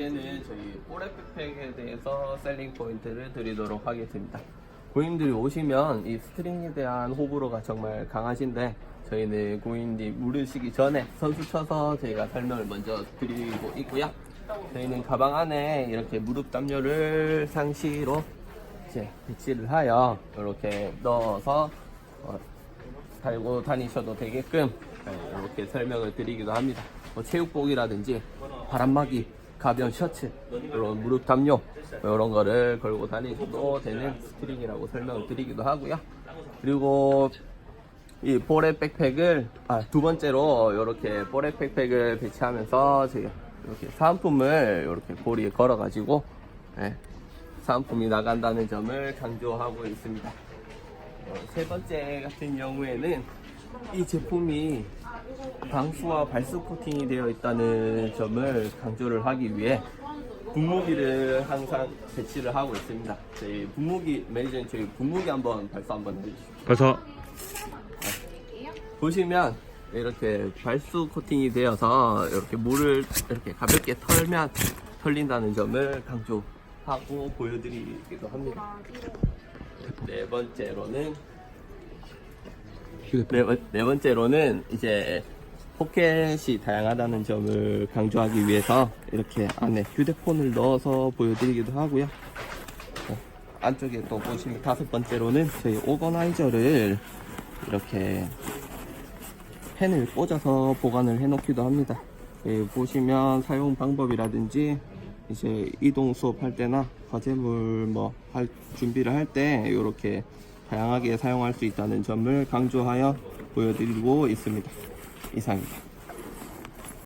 이제는 저희 뽀레 백팩에 대해서 셀링 포인트를 드리도록 하겠습니다. 고객님들이 오시면 이 스트링에 대한 호불호가 정말 강하신데 저희는 고객님들이 물으시기 전에 선수 쳐서 저희가 설명을 먼저 드리고 있고요. 저희는 가방 안에 이렇게 무릎 담요를 상시로 이제 배치를 하여 이렇게 넣어서 어, 달고 다니셔도 되게끔 네, 이렇게 설명을 드리기도 합니다. 뭐 체육복이라든지 바람막이, 가벼운 셔츠, 무릎 담요 이런 거를 걸고 다니셔도 되는 스트링이라고 설명을 드리기도 하고요. 그리고 이 보레 백팩을 아, 두 번째로 이렇게 보레 백팩을 배치하면서 저희가 이렇게 사은품을 이렇게 고리에 걸어 가지고 사은품이 나간다는 점을 강조하고 있습니다. 어, 세 번째 같은 경우에는 이 제품이 방수와 발수 코팅이 되어 있다는 점을 강조를 하기 위해 분무기를 항상 배치를 하고 있습니다. 저희 분무기 매니저님 저희 분무기 한번 발수 한번 해주시죠. 그래서 보시면 이렇게 발수 코팅이 되어서 이렇게 물을 이렇게 가볍게 털면 털린다는 점을 강조하고 보여드리기도 합니다. 네 번째로는 네, 번- 네 번째로는 이제 포켓이 다양하다는 점을 강조하기 위해서 이렇게 안에 휴대폰을 넣어서 보여드리기도 하고요. 네, 안쪽에 또 보시면 다섯 번째로는 저희 오거나이저를 이렇게 펜을 꽂아서 보관을 해 놓기도 합니다. 예, 보시면 사용 방법이라든지 이제 이동 수업할 때나 과제물 뭐 할 준비를 할 때 이렇게 다양하게 사용할 수 있다는 점을 강조하여 보여드리고 있습니다. 이상입니다.